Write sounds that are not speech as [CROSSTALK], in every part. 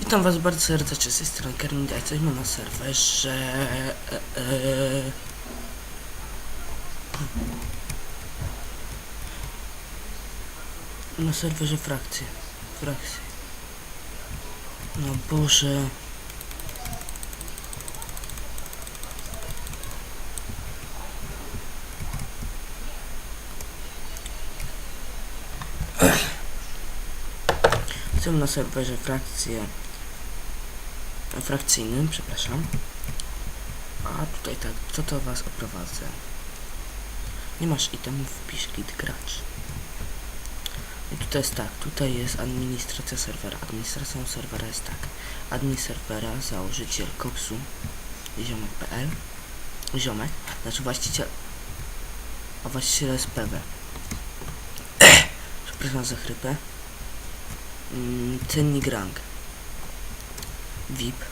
Witam was bardzo serdecznie z tej strony Kermin Daj, jesteśmy na serwerze e, e, na serwerze frakcji frakcji no Boże Jestem na serwerze frakcje frakcyjnym, przepraszam. A tutaj tak, co to was oprowadzę? Nie masz itemów, wpisz git gracz. I tutaj jest tak, tutaj jest administracja serwera. Administracją serwera jest tak. Admin serwera, założyciel koksu, ziomek.pl Ziomek, znaczy właściciel a właściciel jest PW. [COUGHS] Przepraszam za chrypę. Mm, cennik rank. VIP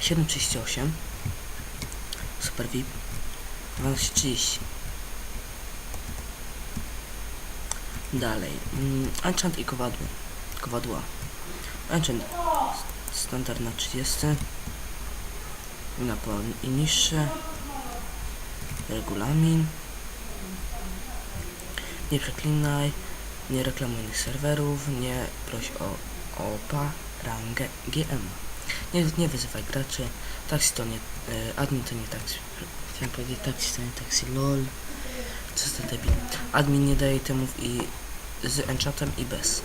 738 Super VIP 1230 Dalej. Mm, Enchant i kowadło. Kowadła. Enchant Standard na 30 Napał i niższe. Regulamin. Nie przeklinaj Nie reklamuj serwerów Nie proś o OPA rangę GM nie, nie wyzywaj graczy. Taksi to nie. E, admin to nie taksi. Chciałem powiedzieć taksi to nie taksi. LOL. Co za debil. Admin nie daje temów i z enchantem i bez.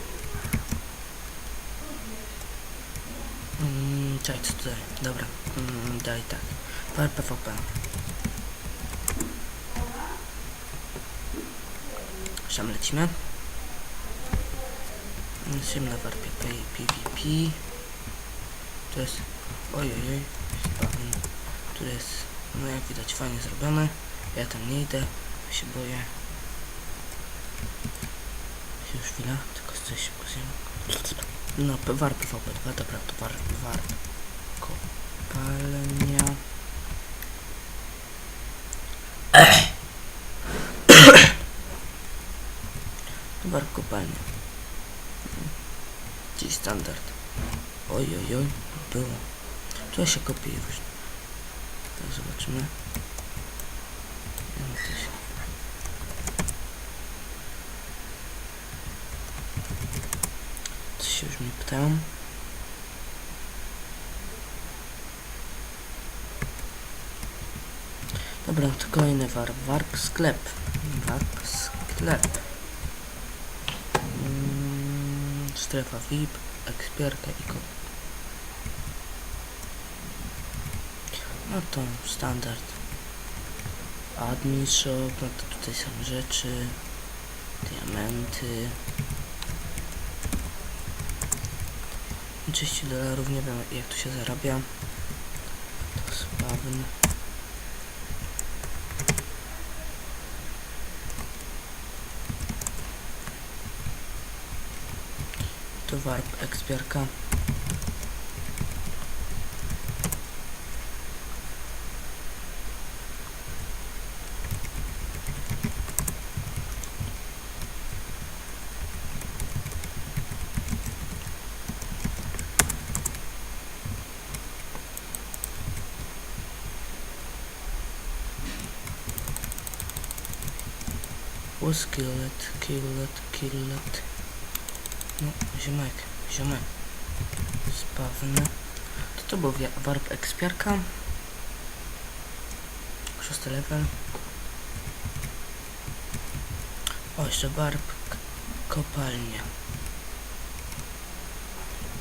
Mm, czekaj, co tutaj? Dobra. Mm, daj tak. Par PvP. Tam lecimy. Lecimy na warpie PvP. To jest, ojej, spawn, tu jest, no jak widać fajnie zrobione, ja tam nie idę, się boję. Już chwila, tylko coś szybko zjem. No, p- war PvP 2, dobra, to war, war, kopalnia. [COUGHS] War kopalnia. Dziś standard. Oj, oj, oj, było. Tu się kopie już. Tak, zobaczymy. Coś się już mnie pytają. Dobra, to kolejny warp. Warp sklep. Warp sklep. Mm, strefa VIP, ekspierka i kop. No to standard. Admin shop, no to tutaj są rzeczy. Diamenty. 30 dolarów, nie wiem jak to się zarabia. To spawn. To warp ekspierka. Was kill it, kill it, kill it. No, ziomek, ziomek. Spawny. To to był warp ekspiarka. Szósty level. O, jeszcze warp kopalnia.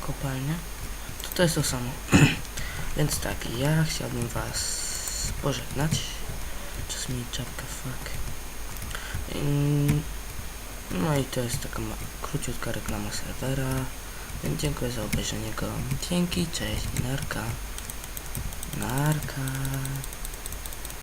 Kopalnia. To to jest to samo. [CLEARS THROAT] Więc tak, ja chciałbym was pożegnać. Czas mi czapka, fuck. No i to jest taka króciutka reklama serwera. Więc dziękuję za obejrzenie go. Dzięki, cześć, narka. Narka.